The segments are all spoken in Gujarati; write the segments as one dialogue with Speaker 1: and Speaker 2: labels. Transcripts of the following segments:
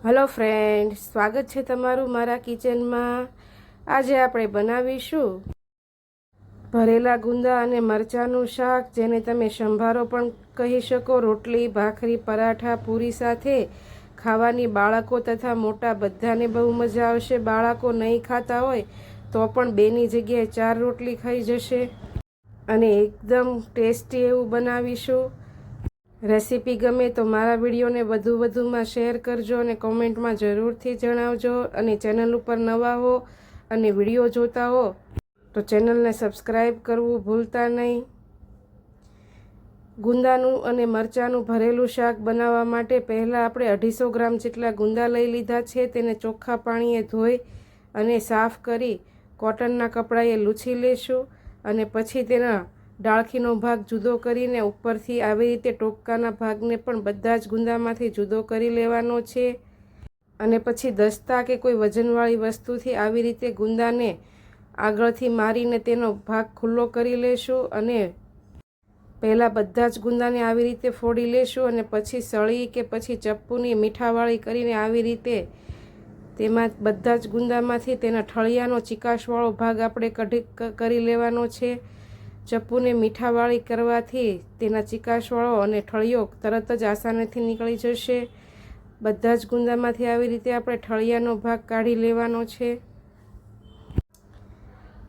Speaker 1: હલો ફ્રેન્ડ સ્વાગત છે તમારું મારા કિચનમાં આજે આપણે બનાવીશું ભરેલા ગુંદા અને મરચાંનું શાક, જેને તમે સંભારો પણ કહી શકો. રોટલી, ભાખરી, પરાઠા પૂરી સાથે ખાવાની બાળકો તથા મોટા બધાને બહુ મજા આવશે. બાળકો નહીં ખાતા હોય તો પણ બેની જગ્યાએ ચાર રોટલી ખાઈ જશે અને એકદમ ટેસ્ટી એવું બનાવીશું. રેસીપી ગમે તો મારા વિડીયોને વધુ વધુમાં શેર કરજો અને કોમેન્ટમાં જરૂરથી જણાવજો અને ચેનલ ઉપર નવા હો અને વીડિયો જોતા હો, તો ચેનલને સબસ્ક્રાઈબ કરવું ભૂલતા નહીં. ગુંદાનું અને મરચાંનું ભરેલું શાક બનાવવા માટે પહેલાં આપણે અઢીસો ગ્રામ જેટલા ગુંદા લઈ લીધા છે, તેને ચોખ્ખા પાણીએ ધોઈ અને સાફ કરી કોટનના કપડાએ લૂછી લેશું અને પછી તેના ડાળખીનો ભાગ જુદો કરીને ઉપરથી આવી રીતે ટોપકાના ભાગને પણ બધા જ ગુંદામાંથી જુદો કરી લેવાનો છે. અને પછી દસ્તા કે કોઈ વજનવાળી વસ્તુથી આવી રીતે ગુંદાને આગળથી મારીને તેનો ભાગ ખુલ્લો કરી લેશું અને પહેલાં બધા જ ગુંદાને આવી રીતે ફોડી લેશું અને પછી સળી કે પછી ચપ્પુની મીઠાવાળી કરીને આવી રીતે તેમાં બધા જ ગુંદામાંથી તેના ઠળિયાનો ચિકાશવાળો ભાગ આપણે કઢી કરી લેવાનો છે. ચપ્પુને મીઠાવાળી કરવાથી તેના ચિકાશવાળો અને ઠળિયો તરત જ આસાનીથી નીકળી જશે. બધા જ ગુંદામાંથી આવી રીતે આપણે ઠળિયાનો ભાગ કાઢી લેવાનો છે.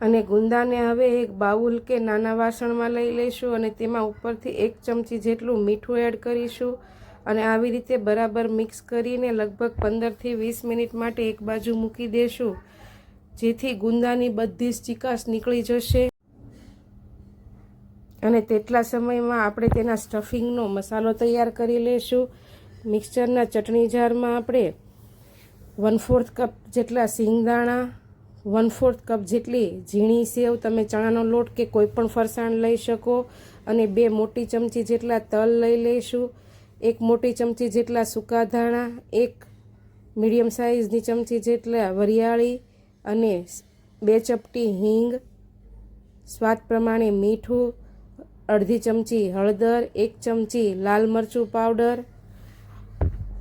Speaker 1: અને ગુંદાને હવે એક બાઉલ કે નાના વાસણમાં લઈ લઈશું અને તેમાં ઉપરથી એક ચમચી જેટલું મીઠું એડ કરીશું. અને આવી રીતે બરાબર મિક્સ કરીને લગભગ પંદરથી વીસ મિનિટ માટે એક બાજુ મૂકી દેશું, જેથી ગુંદાની બધી જ ચિકાસ નીકળી જશે. અને તેટલા સમયમાં આપણે તેના સ્ટફિંગનો મસાલો તૈયાર કરી લઈશું મિક્સચરના ચટણી જારમાં આપણે વન ફોર્થ કપ જેટલા સિંગદાણા વન ફોર્થ કપ જેટલી ઝીણી સેવ તમે ચણાનો લોટ કે કોઈ પણ ફરસાણ લઈ શકો અને બે મોટી ચમચી જેટલા તલ લઈ લઈશું એક મોટી ચમચી જેટલા સૂકા ધાણા, એક મીડિયમ સાઇઝની ચમચી જેટલા વરિયાળી અને બે ચપટી હિંગ, સ્વાદ પ્રમાણે મીઠું અડધી ચમચી હળદર, એક ચમચી લાલ મરચું પાવડર.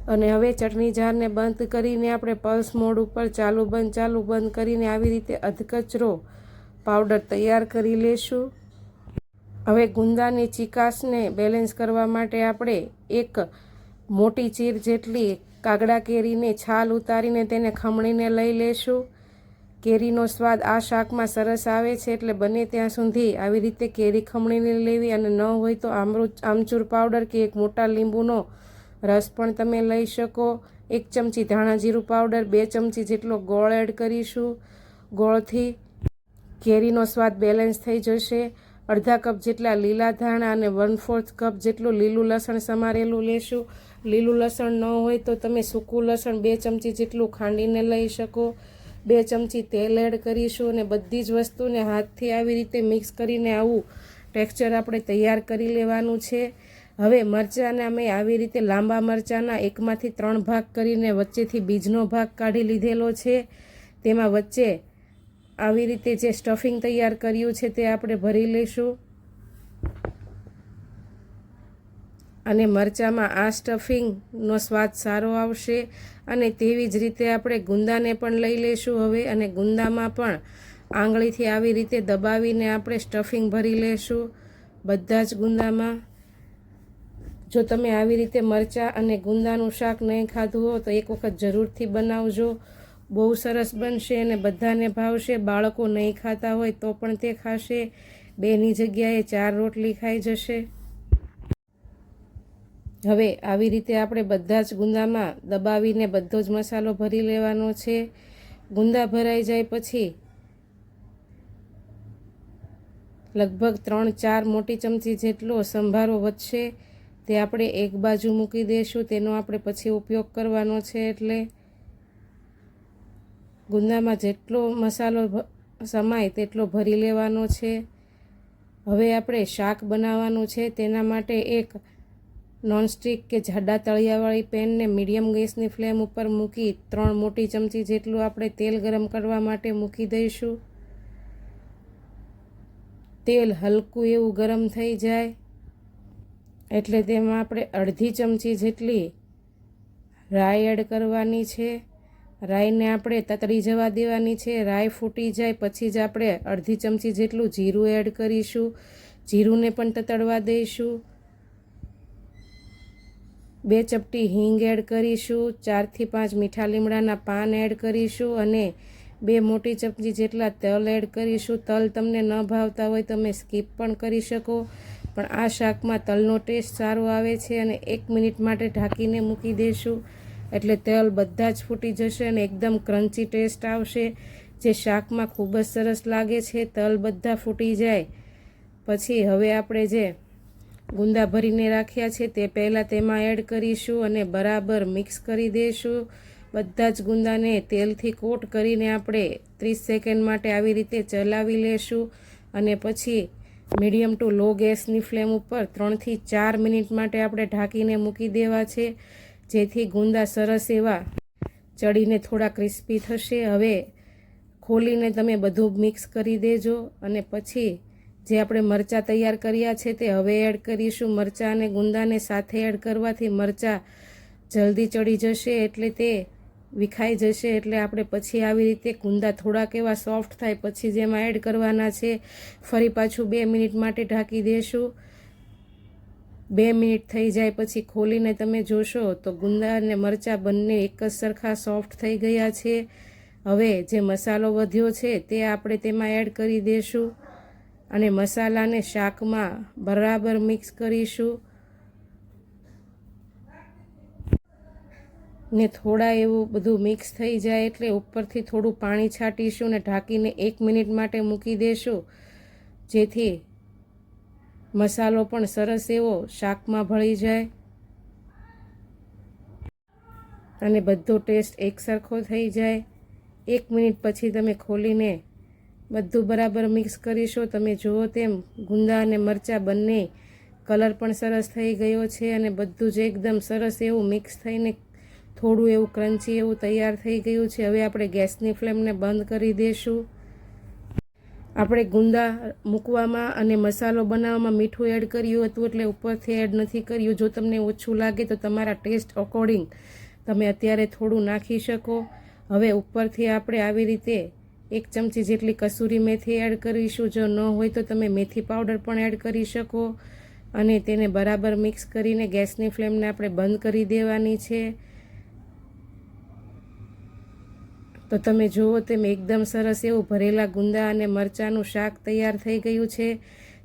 Speaker 1: અને હવે ચટણી જારને બંધ કરીને આપણે પલ્સ મોડ ઉપર ચાલુ બંધ ચાલુ બંધ કરીને આવી રીતે અધકચરો પાવડર તૈયાર કરી લેશું. હવે ગુંદાની ચિકાસને બેલેન્સ કરવા માટે આપણે એક મોટી ચીર જેટલી કાગડા કેરીને છાલ ઉતારીને તેને ખમણીને લઈ લેશું. કેરીનો સ્વાદ આ શાકમાં સરસ આવે છે એટલે બને ત્યાં સુધી આવી રીતે કેરી ખમણીને લેવી અને ન હોય તો આમરૂ આમચૂર પાવડર કે એક મોટા લીંબુનો રસ પણ તમે લઈ શકો. એક ચમચી ધાણા જીરું પાવડર, બે ચમચી જેટલો ગોળ એડ કરીશું. ગોળથી કેરીનો સ્વાદ બેલેન્સ થઈ જશે. અડધા કપ જેટલા લીલા ધાણા અને વન ફોર્થ કપ જેટલું લીલું લસણ સમારેલું લેશું. લીલું લસણ ન હોય તો તમે સૂકું લસણ બે ચમચી જેટલું ખાંડીને લઈ શકો. બે ચમચી તેલ એડ કરીશું અને બધી જ વસ્તુને હાથથી આવી રીતે મિક્સ કરીને આવું ટેક્સચર આપણે તૈયાર કરી લેવાનું છે. હવે મરચાંને અમે આવી રીતે લાંબા મરચાંના એકમાંથી ત્રણ ભાગ કરીને વચ્ચેથી બીજનો ભાગ કાઢી લીધેલો છે. તેમાં વચ્ચે આવી રીતે જે સ્ટફિંગ તૈયાર કર્યું છે તે આપણે ભરી લઈશું. અને મરચાંમાં આ સ્ટફિંગનો સ્વાદ સારો આવશે. અને તેવી જ રીતે આપણે ગુંદાને પણ લઈ લઈશું હવે અને ગુંદામાં પણ આંગળીથી આવી રીતે દબાવીને આપણે સ્ટફિંગ ભરી લેશું બધા જ ગુંદામાં. જો તમે આવી રીતે મરચાં અને ગુંદાનું શાક નહીં ખાધું હો તો એક વખત જરૂરથી બનાવજો. બહુ સરસ બનશે અને બધાને ભાવશે. બાળકો નહીં ખાતા હોય તો પણ તે ખાશે. બેની જગ્યાએ ચાર રોટલી ખાઈ જશે. હવે આવી રીતે આપણે બધા જ ગુંદામાં દબાવીને બધો જ મસાલો ભરી લેવાનો છે. ગુંદા ભરાઈ જાય પછી લગભગ ત્રણ, ચાર મોટી ચમચી જેટલો સંભારો વધશે તે આપણે એક બાજુ મૂકી દઈશું તેનો આપણે પછી ઉપયોગ કરવાનો છે એટલે ગુંદામાં જેટલો મસાલો સમાય તેટલો ભરી લેવાનો છે. હવે આપણે શાક બનાવવાનું છે. તેના માટે એક નોનસ્ટિક કે જાડા તળિયાવાળી પેનને મીડિયમ ગેસની ફ્લેમ ઉપર મૂકી ત્રણ મોટી ચમચી જેટલું આપણે તેલ ગરમ કરવા માટે મૂકી દઈશું. તેલ હલકું એવું ગરમ થઈ જાય, એટલે તેમાં આપણે અડધી ચમચી જેટલી રાઈ એડ કરવાની છે. રાઈને આપણે તતડી જવા દેવાની છે. રાઈ ફૂટી જાય પછી જ આપણે અડધી ચમચી જેટલું જીરું એડ કરીશું. જીરુંને પણ તતડવા દઈશું. બે ચપટી હિંગ એડ કરીશું, ચારથી પાંચ મીઠા લીમડાના પાન એડ કરીશું અને બે મોટી ચપટી જેટલા તલ એડ કરીશું. તલ તમને ન ભાવતા હોય તમે સ્કીપ પણ કરી શકો, પણ આ શાકમાં તલનો ટેસ્ટ સારો આવે છે અને એક મિનિટ માટે ઢાંકીને મૂકી દઈશું એટલે તલ બધા જ ફૂટી જશે અને એકદમ ક્રન્ચી ટેસ્ટ આવશે, જે શાકમાં ખૂબ જ સરસ લાગે છે. તલ બધા ફૂટી જાય. પછી હવે આપણે જે ગુંદા ભરીને રાખ્યા છે. તે પહેલાં તેમાં એડ કરીશું અને બરાબર મિક્સ કરી દઈશું બધા જ ગુંદાને તેલથી કોટ કરીને આપણે ત્રીસ સેકન્ડ માટે આવી રીતે ચલાવી લેશું અને પછી મીડિયમ ટુ લો ગેસની ફ્લેમ ઉપર ત્રણથી ચાર મિનિટ માટે આપણે ઢાંકીને મૂકી દેવા છે. જેથી ગુંદા સરસ એવા ચડીને થોડા ક્રિસ્પી થશે. હવે ખોલીને તમે બધું મિક્સ કરી દેજો અને પછી જે આપણે મરચાં તૈયાર કર્યા છે તે હવે એડ કરીશું. મરચાં અને ગુંદાને સાથે એડ કરવાથી મરચાં જલ્દી ચડી જશે એટલે તે વિખાઈ જશે એટલે આપણે પછી આવી રીતે ગુંદા થોડાક એવા સોફ્ટ થાય પછી જેમાં એડ કરવાના છે. ફરી પાછું બે મિનિટ માટે ઢાંકી દેશું. બે મિનિટ થઈ જાય પછી ખોલીને તમે જોશો તો ગુંદા અને મરચાં બંને એક જ સરખા સોફ્ટ થઈ ગયા છે. હવે જે મસાલો વધ્યો છે તે આપણે તેમાં એડ કરી દઈશું અને મસાલાને શાકમાં બરાબર મિક્સ કરીશું. ને થોડા એવું બધું મિક્સ થઈ જાય એટલે ઉપરથી થોડું પાણી છાંટીશું ને ઢાંકીને એક મિનિટ માટે મૂકી દેશું. જેથી મસાલો પણ સરસ એવો શાકમાં ભળી જાય. અને બધો ટેસ્ટ એકસરખો થઈ જાય. એક મિનિટ પછી તમે ખોલીને બધું બરાબર મિક્સ કરીશો. તમે જુઓ તેમ ગુંદા અને મરચાં બંને કલર પણ સરસ થઈ ગયો છે અને બધું જ એકદમ સરસ એવું મિક્સ થઈને થોડું એવું ક્રન્ચી એવું તૈયાર થઈ ગયું છે. હવે આપણે ગેસની ફ્લેમને બંધ કરી દઈશું આપણે ગુંદા મૂકવામાં અને મસાલો બનાવવામાં મીઠું એડ કર્યું હતું એટલે ઉપરથી એડ નથી કર્યું. જો તમને ઓછું લાગે તો તમારા ટેસ્ટ અકોર્ડિંગ તમે અત્યારે થોડું નાખી શકો. હવે ઉપરથી આપણે આવી રીતે એક ચમચી જેટલી કસૂરી મેથી એડ કરીશું. જો ન હોય તો તમે મેથી પાવડર પણ એડ કરી શકો અને તેને બરાબર મિક્સ કરીને ગેસની ફ્લેમને આપણે બંધ કરી દેવાની છે. તો તમે જુઓ તેમ એકદમ સરસ એવું ભરેલા ગુંદા અને મરચાંનું શાક તૈયાર થઈ ગયું છે.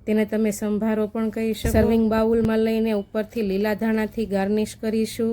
Speaker 1: તેને તમે સંભારો પણ કહી શકો. સર્વિંગ બાઉલમાં લઈને ઉપરથી લીલા ધાણાથી ગાર્નિશ કરીશું.